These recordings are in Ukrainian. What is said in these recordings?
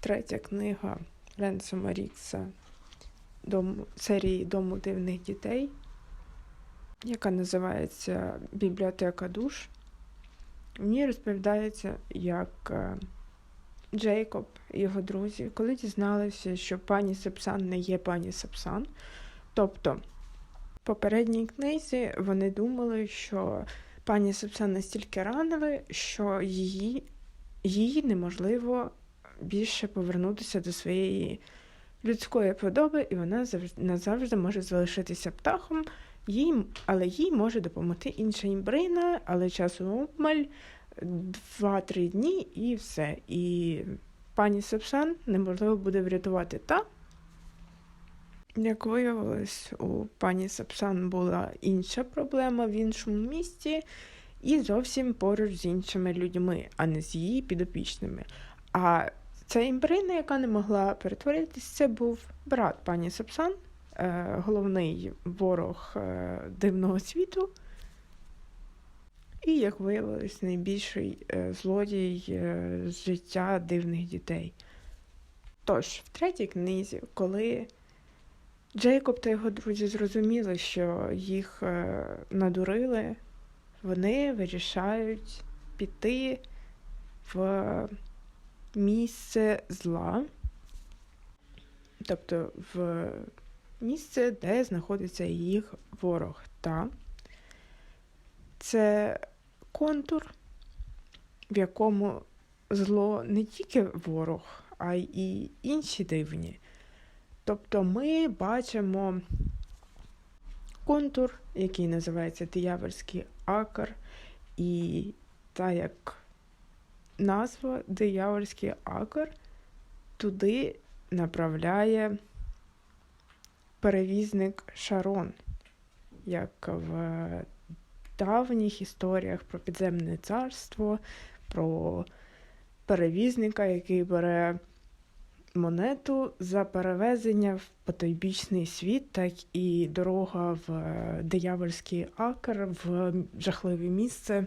Третя книга Ренсома Рікса дом, серії Дому дивних дітей, яка називається Бібліотека душ. В ній розповідається, як е, Джейкоб і його друзі, коли дізналися, що пані Сепсан не є пані Сепсан. Тобто, в попередній книзі вони думали, що пані Сепсан настільки ранили, що її, їй неможливо більше повернутися до своєї людської подоби, і вона завжди, назавжди може залишитися птахом, їй, але їй може допомогти інша імбрина, але часу обмаль, два-три дні і все. І пані Сепсан неможливо буде врятувати та. Як виявилось, у пані Сапсан була інша проблема в іншому місті і зовсім поруч з іншими людьми, а не з її підопічними. А ця імбрина, яка не могла перетворитись, це був брат пані Сапсан, головний ворог е, дивного світу. І, як виявилось, найбільший е, злодій е, з життя дивних дітей. Тож, в третій книзі, коли Джейкоб та його друзі зрозуміли, що їх е, надурили, вони вирішають піти в місце зла, тобто в місце, де знаходиться їх ворог. Та це контур, в якому зло не тільки ворог, а й інші дивні. Тобто ми бачимо контур, який називається диявольський акр, і та як назва диявольський акр туди направляє перевізник Шарон, як в давніх історіях про підземне царство, про перевізника, який бере монету за перевезення в потойбічний світ, так і дорога в диявольський акр, в жахливе місце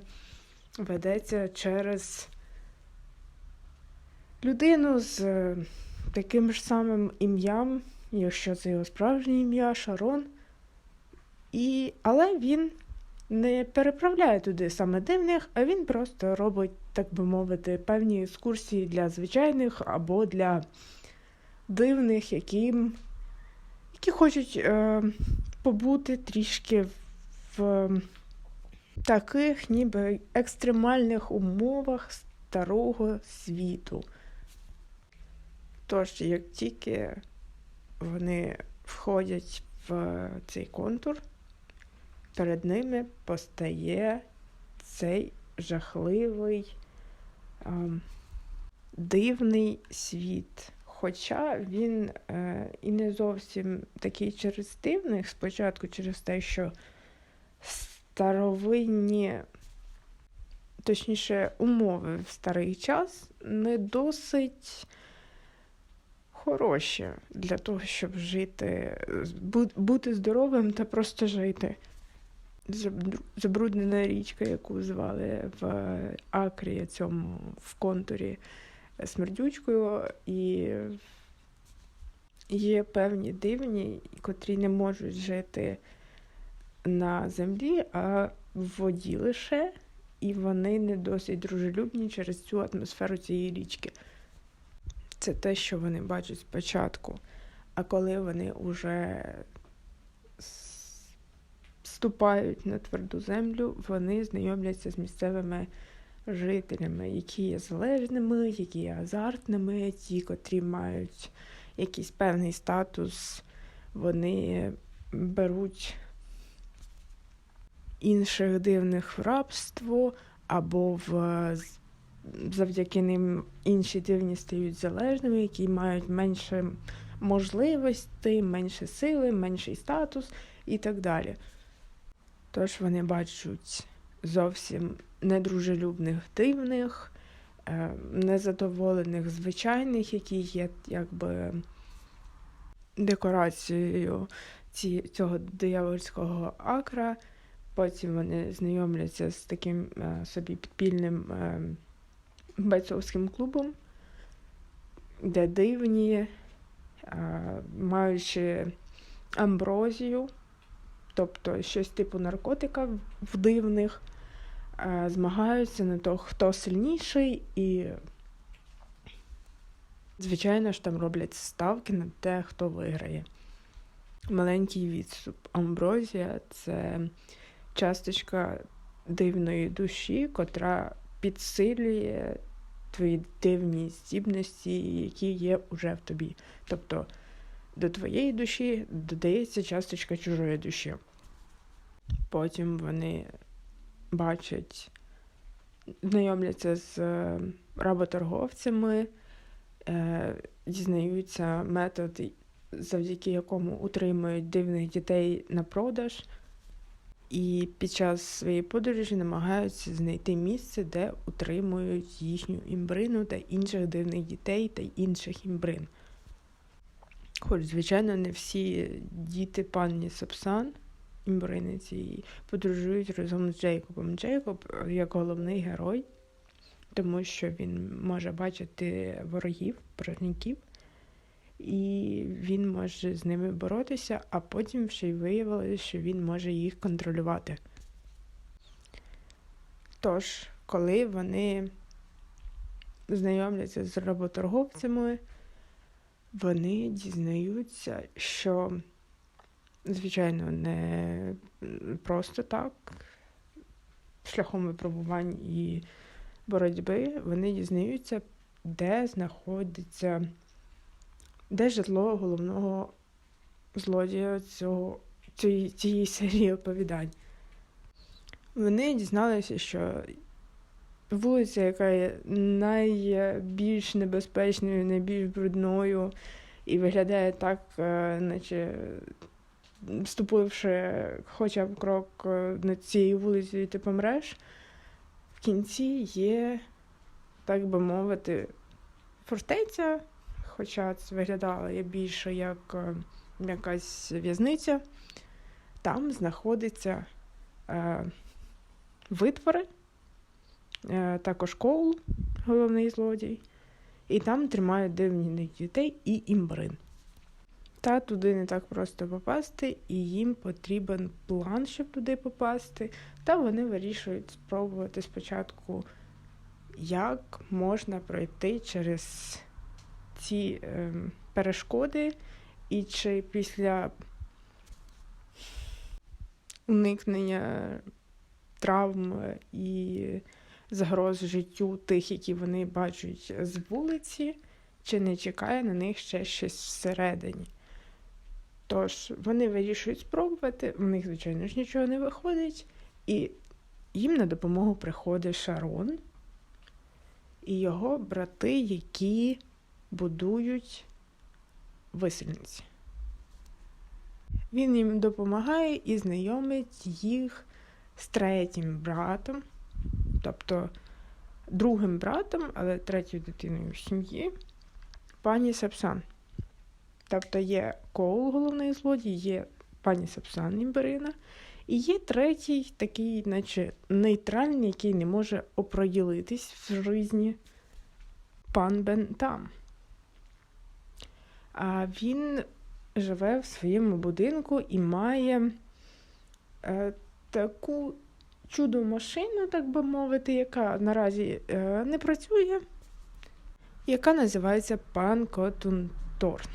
ведеться через людину з таким ж самим ім'ям, якщо це його справжнє ім'я, Шарон. І... Але він не переправляє туди саме дивних, а він просто робить, так би мовити, певні екскурсії для звичайних або для дивних, які, які хочуть е, побути трішки в таких ніби екстремальних умовах старого світу. Тож, як тільки вони входять в цей контур, перед ними постає цей жахливий е, дивний світ. Хоча він е, і не зовсім такий через дивних, спочатку через те, що старовинні, точніше, умови в старий час не досить хороші для того, щоб жити, бути здоровим та просто жити. Забруднена річка, яку звали в Акрі, цьому в контурі смердючкою, і є певні дивні, котрі не можуть жити на землі, а в воді лише, і вони не досить дружелюбні через цю атмосферу цієї річки. Це те, що вони бачать спочатку. А коли вони вже вступають на тверду землю, вони знайомляться з місцевими жителями, які є залежними, які є азартними, ті, котрі мають якийсь певний статус, вони беруть інших дивних в рабство, або в завдяки ним інші дивні стають залежними, які мають менше можливостей, менше сили, менший статус і так далі. Тож вони бачать зовсім недружелюбних дивних, е, незадоволених звичайних, які є якби декорацією ці, цього диявольського акра. Потім вони знайомляться з таким е, собі підпільним бойцовським клубом, де дивні, е, маючи амброзію, тобто щось типу наркотика в дивних, е, змагаються на то, хто сильніший, і, звичайно ж, там роблять ставки на те, хто виграє. Маленький відступ. Амброзія це часточка дивної душі, котра підсилює твої дивні здібності, які є уже в тобі. Тобто до твоєї душі додається часточка чужої душі. Потім вони бачать, знайомляться з е, работорговцями, е, дізнаються метод, завдяки якому утримують дивних дітей на продаж, і під час своєї подорожі намагаються знайти місце, де утримують їхню імбрину та інших дивних дітей та інших імбрин. Хоч, звичайно, не всі діти пані Сапсан, імбрини цієї, подорожують разом з Джейкобом. Джейкоб як головний герой, тому що він може бачити ворогів, ворогників, і він може з ними боротися, а потім ще й виявилося, що він може їх контролювати. Тож, коли вони знайомляться з работорговцями, вони дізнаються, що, звичайно, не просто так, шляхом випробувань і боротьби, вони дізнаються, де знаходиться, де житло головного злодія цього, цієї, цієї серії оповідань. Вони дізналися, що вулиця, яка є найбільш небезпечною, найбільш брудною, і виглядає так, е, наче вступивши хоча б крок е, на цією вулицею, ти помреш, в кінці є, так би мовити, фортеця, хоча це виглядало я більше як е, якась в'язниця, там знаходиться е, витвори. Е, також Коул, головний злодій, і там тримають дивних дітей і імбрин. Та туди не так просто попасти, і їм потрібен план, щоб туди попасти. Та вони вирішують спробувати спочатку, як можна пройти через ці е, перешкоди, і чи після уникнення травм і загроз життю тих, які вони бачать з вулиці, чи не чекає на них ще щось всередині. Тож вони вирішують спробувати, в них, звичайно ж, нічого не виходить, і їм на допомогу приходить Шарон і його брати, які будують висельниці. Він їм допомагає і знайомить їх з третім братом, тобто другим братом, але третьою дитиною в сім'ї, пані Сапсан. Тобто є Коул, головний злодій, є пані Сапсан Імберина, і є третій, такий, наче нейтральний, який не може опроділитись в житті, пан Бентам. А він живе в своєму будинку і має е, таку чудо машину, так би мовити, яка наразі е, не працює, яка називається Пан Котунторн.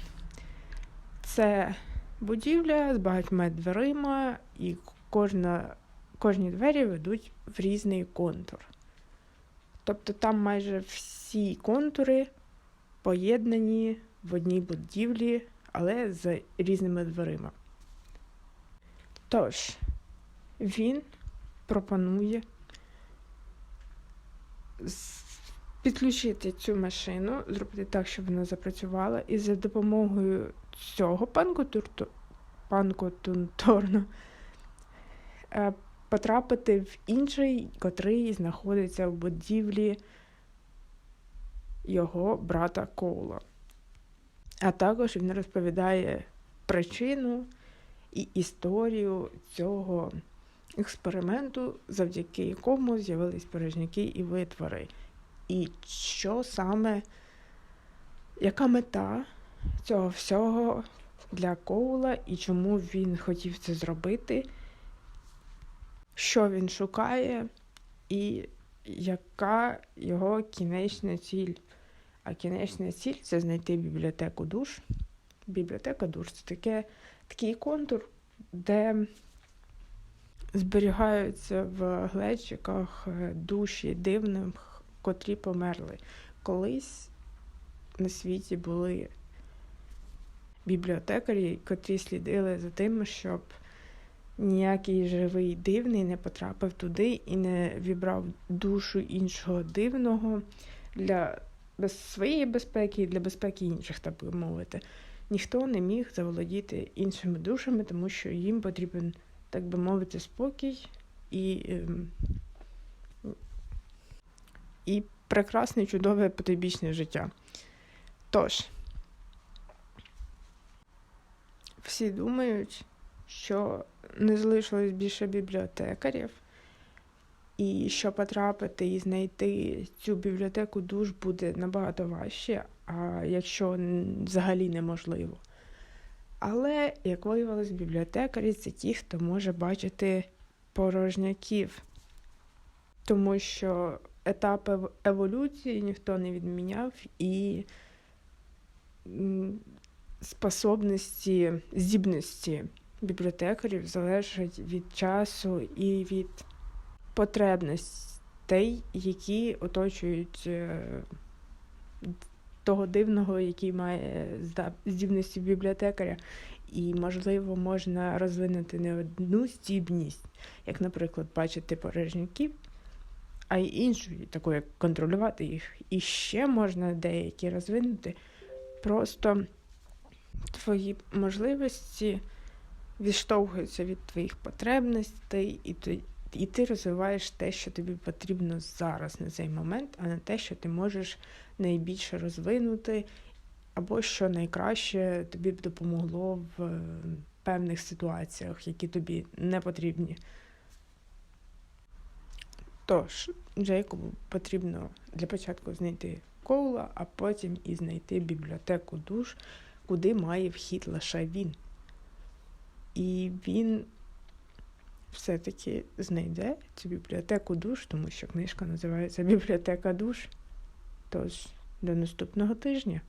Це будівля з багатьма дверима, і кожна, кожні двері ведуть в різний контур. Тобто там майже всі контури поєднані в одній будівлі, але з різними дверима. Тож, він пропонує підключити цю машину, зробити так, щоб вона запрацювала, і за допомогою цього панку Тунторну потрапити в інший, котрий знаходиться в будівлі його брата Коула. А також він розповідає причину і історію цього експерименту, завдяки якому з'явились порожняки і витвори. І що саме, яка мета цього всього для Коула і чому він хотів це зробити, що він шукає, і яка його кінечна ціль. А кінечна ціль це знайти бібліотеку душ. Бібліотека душ це таке, такий контур, де зберігаються в глечиках е, душі дивних, котрі померли. Колись на світі були бібліотекарі, котрі слідили за тим, щоб ніякий живий дивний не потрапив туди і не вібрав душу іншого дивного для без своєї безпеки і для безпеки інших, так би мовити. Ніхто не міг заволодіти іншими душами, тому що їм потрібен, так би мовити, спокій і, ем, і прекрасне, чудове потойбічне життя. Тож, всі думають, що не залишилось більше бібліотекарів, і що потрапити і знайти цю бібліотеку душ буде набагато важче, а якщо взагалі неможливо. Але, як виявилось, бібліотекарі це ті, хто може бачити порожняків, тому що етапи еволюції ніхто не відміняв і способності, здібності бібліотекарів залежать від часу і від потребностей, які оточують е, того дивного, який має здібності бібліотекаря. І, можливо, можна розвинути не одну здібність, як, наприклад, бачити порожняків, а й іншу, таку, як контролювати їх. І ще можна деякі розвинути. Просто твої можливості відштовхуються від твоїх потребностей, і і ти розвиваєш те, що тобі потрібно зараз на цей момент, а не те, що ти можеш найбільше розвинути, або що найкраще тобі б допомогло в е, певних ситуаціях, які тобі не потрібні. Тож, Джейкобу потрібно для початку знайти коула, а потім і знайти бібліотеку душ, куди має вхід лише він. І він все-таки знайде цю бібліотеку душ, тому що книжка називається Бібліотека душ. Тож, до наступного тижня.